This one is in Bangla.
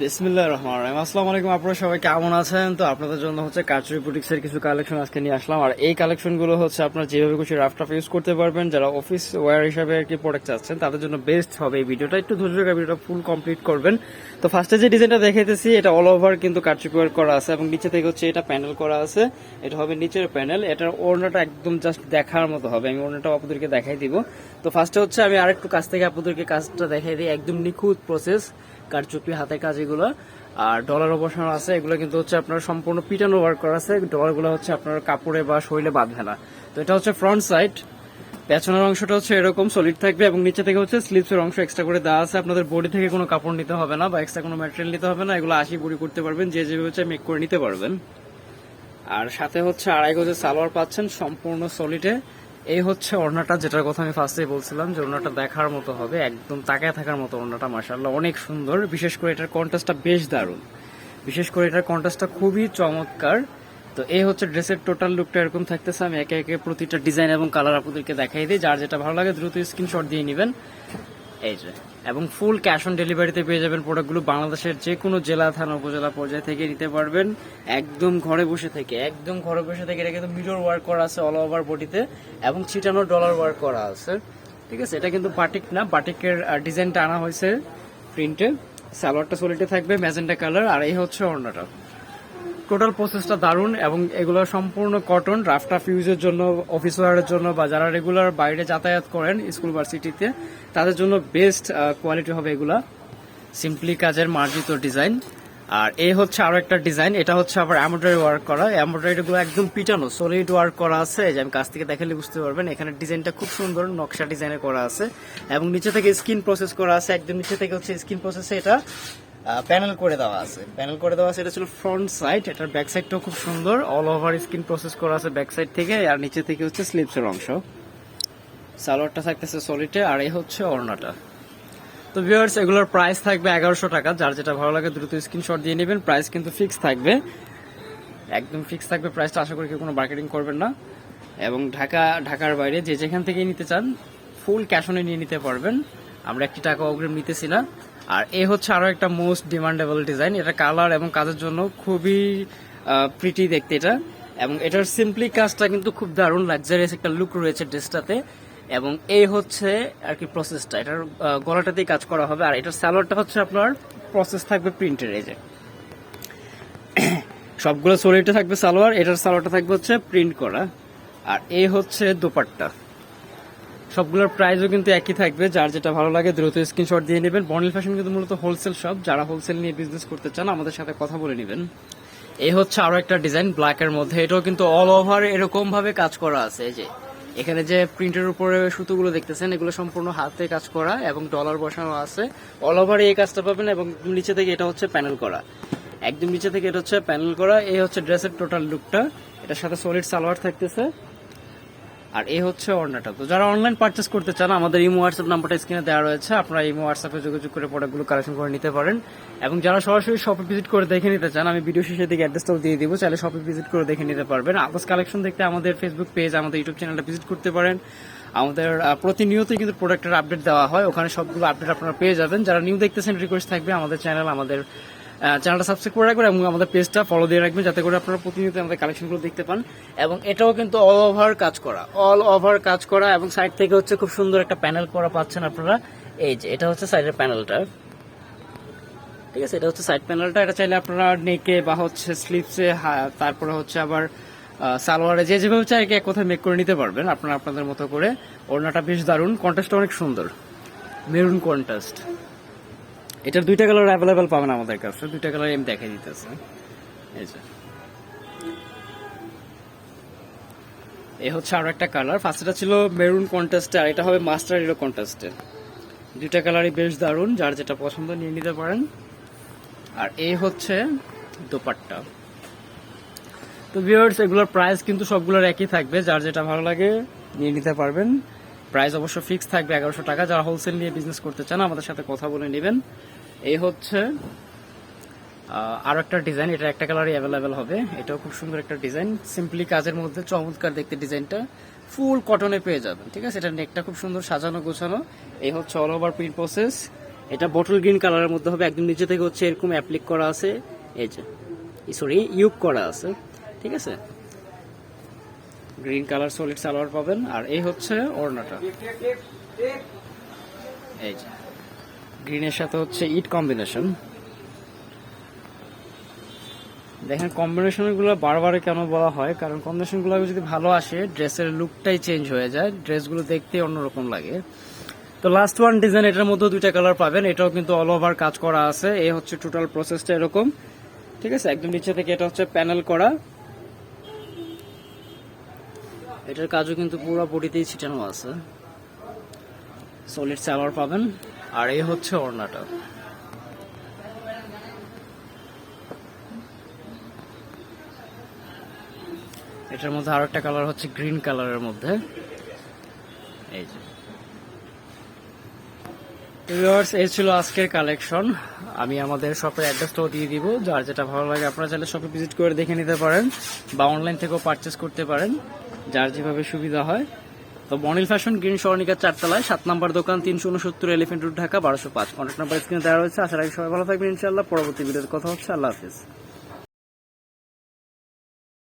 বিসমিল্লাহ রহমান রহিম। আসসালামু আলাইকুম, আপনারা সবাই কেমন আছেন? তো আপনাদের জন্য হচ্ছে কাচুরি বুটিক্স এর কিছু কালেকশন আজকে নিয়ে আসলাম। আর এই কালেকশনগুলো হচ্ছে আপনারা যেভাবে খুশি রাফটাফ ইউজ করতে পারবেন। যারা অফিস ওয়্যার হিসাবে আর কি প্রোডাক্ট চাচ্ছেন, তাদের জন্য বেস্ট হবে এই ভিডিওটা। একটু ধৈর্য রেখে ভিডিওটা ফুল কমপ্লিট করবেন। তো ফার্স্টে যে ডিজাইনটা দেখাইতেছি এটা অল ওভার কিন্তু কাচুরি ওয়ার করা আছে এবং নিচে থেকে হচ্ছে এটা প্যানেল করা আছে। এটা হবে নিচের প্যানেল এটার ওড়নাটা একদম জাস্ট দেখার মতো হবে। আমি ওড়নাটা আপনাদেরকে দেখাই দিব। তো ফার্স্টে হচ্ছে আমি আরেকটু কাছ থেকে আপনাদেরকে কাজটা দেখাই দিই। একদম নিখুঁত প্রসেস কারচুপি, হাতের কাজ এগুলো। আর ডলার বসানো আছে, এগুলো কিন্তু হচ্ছে আপনার সম্পূর্ণ পিটানো ওয়ার্ক করা আছে। ডলারগুলো হচ্ছে আপনার কাপড়ে বা শৈলে বাঁধবে না। তো এটা হচ্ছে ফ্রন্ট সাইড পেছনের অংশটা হচ্ছে এরকম সলিড থাকবে এবং নিচে থেকে হচ্ছে স্লিপসের অংশ এক্সট্রা করে দেওয়া আছে। আপনাদের বডি থেকে কোনো কাপড় নিতে হবে না বা এক্সট্রা কোনো ম্যাটেরিয়াল নিতে হবে না। এগুলো আশি বুড়ি করতে পারবেন, যে যেভাবে হচ্ছে মেক করে নিতে পারবেন। আর সাথে হচ্ছে আড়াই গজের সালোয়ার পাচ্ছেন সম্পূর্ণ সলিডে এই হচ্ছে ওড়নাটা, যেটার কথা আমি ফার্স্টেই বলছিলাম যে ওড়নাটা দেখার মতো হবে, একদম তাকায় থাকার মতো ওড়নাটা মার্শাল্লাহ অনেক সুন্দর। বিশেষ করে এটার কন্ট্রাস্টটা বেশ দারুণ। বিশেষ করে এটার কন্ট্রাস্টটা খুবই চমৎকার। তো এই হচ্ছে ড্রেসের টোটাল লুকটা এরকম থাকতেছে, আমি একে একে প্রতিটা ডিজাইন এবং কালার আপনাদেরকে দেখাই দিই। যার যেটা ভালো লাগে দ্রুত স্ক্রিনশট দিয়ে নেবেন। এই যে, এবং ফুল ক্যাশ অন ডেলিভারিতে পেয়ে যাবেন প্রোডাক্টগুলো বাংলাদেশের যে কোনো জেলা, থানা, উপজেলা পর্যায় থেকে নিতে পারবেন। একদম ঘরে বসে থেকে, একদম ঘরে বসে থেকে এটা কিন্তু মিরর ওয়ার্ক করা আছে অল ওভার বডিতে এবং ছিটানো ডলার ওয়ার্ক করা আছে। ঠিক আছে? এটা কিন্তু বাটিক না বাটিকের ডিজাইনটা আনা হয়েছে প্রিন্টে সালোয়ারটা সলিটে থাকবে ম্যাজেন্টা কালার আর এই হচ্ছে ওড়নাটা। টোটাল প্রসেসটা দারুণ এবং এগুলো সম্পূর্ণ কটন রাফটাফ ইউজের জন্য অফিস ওয়ারের জন্য বা যারা রেগুলার বাইরে যাতায়াত করেন স্কুল ভার্সিটিতে তাদের জন্য বেস্ট কোয়ালিটি হবে এগুলা। সিম্পলি কাজের মার্জিত ডিজাইন আর এই হচ্ছে আরও একটা ডিজাইন এটা হচ্ছে আবার এমব্রয়ডারি ওয়ার্ক করা। এমব্রয়ডারি গুলো একদম পিটানো সলিড ওয়ার্ক করা আছে। যে আমি কাছ থেকে দেখালে বুঝতে পারবেন, এখানে ডিজাইনটা খুব সুন্দর, নকশা ডিজাইনে করা আছে। এবং নিচে থেকে স্কিন প্রসেস করা আছে, একদম নিচে থেকে হচ্ছে স্কিন প্রসেসে এটা। প্যানেল করে দেওয়া আছে। প্যানেল করে দেওয়া আছে, এটা ছিল ফ্রন্ট সাইড এটার ব্যাক সাইডটাও খুব সুন্দর। অল ওভার স্কিন প্রসেস করা আছে ব্যাক সাইড থেকে, আর নিচে থেকে হচ্ছে স্লিপসের অংশ। সালোয়ারটা থাকতেছে সলিডে আর এই হচ্ছে ওড়নাটা। তো ভিউয়ার্স এগুলোর প্রাইস থাকবে এগারোশো টাকা। যার যেটা ভালো লাগে, দ্রুত স্ক্রিনশট দিয়ে নেবেন। প্রাইস কিন্তু ফিক্স থাকবে। একদম ফিক্স থাকবে প্রাইসটা আশা করি কেউ কোনো মার্কেটিং করবেন না। এবং ঢাকা, ঢাকার বাইরে যে যেখান থেকে নিতে চান ফুল ক্যাশ অনে নিয়ে নিতে পারবেন। আমরা একটি টাকা অগ্রিম নিতেছি না। আর এ হচ্ছে আরও একটা মোস্ট ডিমান্ডেবল ডিজাইন এটা কালার এবং কাজের জন্য খুবই প্রিটি দেখতে এটা। এবং এটার সিম্পলি কাজটা কিন্তু খুব দারুণ লাক্সারিয়াস একটা লুক রয়েছে ড্রেসটাতে এবং এই হচ্ছে আর কি প্রসেসটা এটার গলাটাতেই কাজ করা হবে। আর এটার স্যালোয়ারটা হচ্ছে আপনার প্রসেস থাকবে প্রিন্টের এই যে। সবগুলো সলিডে থাকবে সালোয়ার। এটার সালোয়ারটা থাকবে হচ্ছে প্রিন্ট করা। আর এই হচ্ছে দোপাট্টা। সবগুলোর প্রাইসও কিন্তু একই থাকবে। যার যেটা ভালো লাগে দ্রুত স্ক্রিনশট দিয়ে নেবেন। বর্ণিল ফ্যাশন কিন্তু মূলত হোলসেল শপ যারা হোলসেল নিয়ে বিজনেস করতে চান, আমাদের সাথে কথা বলে নেবেন। এই হচ্ছে আরও একটা ডিজাইন ব্ল্যাক এর মধ্যে। এটাও কিন্তু অল ওভার এরকম ভাবে কাজ করা আছে। যে, এখানে যে প্রিন্টের উপরে সুতোগুলো দেখতেছেন, এগুলো সম্পূর্ণ হাতে কাজ করা এবং ডলার বসানো আছে। অল ওভার এই কাজটা পাবেন এবং নিচে থেকে এটা হচ্ছে প্যানেল করা। একদম নিচে থেকে এটা হচ্ছে প্যানেল করা। এই হচ্ছে ড্রেসের টোটাল লুকটা এটার সাথে সলিড সালোয়ার থাকতেছে। আর এই হচ্ছে অর্ণাটা তো যারা অনলাইন পারচেস করতে চান, আমাদের ইমো হোয়াটসঅ্যাপ নাম্বারটা স্ক্রিনে দেওয়া রয়েছে। আপনারা ইমো হোয়াটসঅ্যাপে যোগাযোগ করে প্রোডাক্টগুলো কালেকশন করে নিতে পারেন। এবং যারা সরাসরি শপে ভিজিট করে দেখে নিতে চান, আমি ভিডিও শেষের দিকে অ্যাড্রেসটাও দিয়ে দিব। চাইলে শপে ভিজিট করে দেখে নিতে পারবেন। আদার্স কালেকশন দেখতে আমাদের ফেসবুক পেজ আমাদের ইউটিউব চ্যানেলটা ভিজিট করতে পারেন। আমাদের প্রতিনিয়তই কিন্তু প্রোডাক্টের আপডেট দেওয়া হয়। ওখানে সবগুলো আপডেট আপনারা পেয়ে যাবেন। যারা নিউ দেখতেছেন রিকোয়েস্ট থাকবে আমাদের চ্যানেল আমাদের চ্যানেলটা সাবস্ক্রাইব করে রাখবেন এবং আমাদের পেজটা ফলো দিয়ে রাখবেন যাতে করে আপনারা প্রতিনিয়ত আমাদের কালেকশনগুলো দেখতে পান। এবং এটাও কিন্তু অল ওভার কাজ করা অল ওভার কাজ করা এবং সাইড থেকে হচ্ছে খুব সুন্দর একটা প্যানেল করা পাচ্ছেন আপনারা। এই যে, এটা হচ্ছে সাইডের প্যানেলটা ঠিক আছে, এটা হচ্ছে সাইড প্যানেলটা এটা চাইলে আপনারা নেকে বা হচ্ছে স্লিপসে তারপরে হচ্ছে আবার সালোয়ারে যে যেভাবে চাই এক কোথায় মেক করে নিতে পারবেন। আপনারা আপনাদের মতো করে ওড়নাটা বেশ দারুণ। কন্টেস্টটা অনেক সুন্দর। মেরুন কন্টেস্ট এটার দুইটা কালার অ্যাভেলেবেল পাবেন আমাদের কাছে। দুইটা কালার এম দেখাই দিতেছে। এই যে। এই হচ্ছে আরও একটা কালার ফার্স্টটা ছিল মেরুন কন্টেস্টে আর এটা হবে মাস্টার ইরো কন্টেস্টে দুইটা কালারই বেশ দারুণ, যার যেটা পছন্দ নিয়ে নিতে পারেন। আর এই হচ্ছে দোপাট্টা। তো ভিউয়ার্স এগুলোর প্রাইস কিন্তু সবগুলোর একই থাকবে। যার যেটা ভালো লাগে নিয়ে নিতে পারবেন। প্রাইস অবশ্য ফিক্স থাকবে এগারোশো টাকা। যারা হোলসেল নিয়ে বিজনেস করতে চান, আমাদের সাথে কথা বলে নেবেন। এই হচ্ছে আরও একটা ডিজাইন এটা একটা কালারই অ্যাভেলেবেল হবে। এটাও খুব সুন্দর একটা ডিজাইন সিম্পলি কাজের মধ্যে চমৎকার দেখতে ডিজাইনটা ফুল কটনে পেয়ে যাবেন, ঠিক আছে? এটা নেকটা খুব সুন্দর সাজানো, গোছানো। এই হচ্ছে অল ওভার প্রিন্ট প্রসেস এটা বটল গ্রিন কালারের মধ্যে হবে। একদম নিচে থেকে হচ্ছে এরকম অ্যাপ্লিক করা আছে। এই যে সরি ইউক করা আছে, ঠিক আছে? গ্রিন কালার সলিড সালোয়ার পাবেন। আর এই হচ্ছে ওড়নাটা। এই যে গ্রিনের সাথে হচ্ছে ইট কম্বিনেশন। দেখেন, কম্বিনেশনগুলো বারবারে কেন বলা হয়? কারণ কম্বিনেশনগুলো যদি ভালো আসে, ড্রেসের লুকটাই চেঞ্জ হয়ে যায়, ড্রেসগুলো দেখতে অন্যরকম লাগে। তো লাস্ট ওয়ান ডিজাইন এটার মধ্যে দুইটা কালার পাবেন। এটাও কিন্তু অল ওভার কাজ করা আছে। এ হচ্ছে টোটাল প্রসেসটা এরকম। ঠিক আছে? একদম নিচে থেকে এটা হচ্ছে প্যানেল করা। এটার কাজও কিন্তু পুরো বডিতেই ছিটানো আছে। সলিড সালোয়ার পাবেন। আর এই হচ্ছে ওড়নাটা। এটার মধ্যে আর একটা কালার হচ্ছে গ্রিন কালারের মধ্যে। এই যে। ভিউয়ার্স এই ছিল আজকের কালেকশন আমি আমাদের শপের অ্যাড্রেসটাও দিয়ে দিব। যার যেটা ভালো লাগে, আপনারা চাইলে শপে ভিজিট করে দেখে নিতে পারেন বা অনলাইন থেকেও পারচেস করতে পারেন। যার যেভাবে সুবিধা হয়। তো বনিল ফ্যাশন, গ্রিন সরণিকার চারতলায়, সাত নম্বর দোকান, তিনশো উনসত্তর, এলিফেন্ট রোড, ঢাকা, বারোশো পাঁচ। কন্ট্যাক্ট নাম্বার স্ক্রিনে দেওয়া রয়েছে। আশা রাখি সবাই ভালো থাকবেন ইনশাল্লাহ পরবর্তী ভিডিওতে কথা হচ্ছে। আল্লাহ হাফিজ।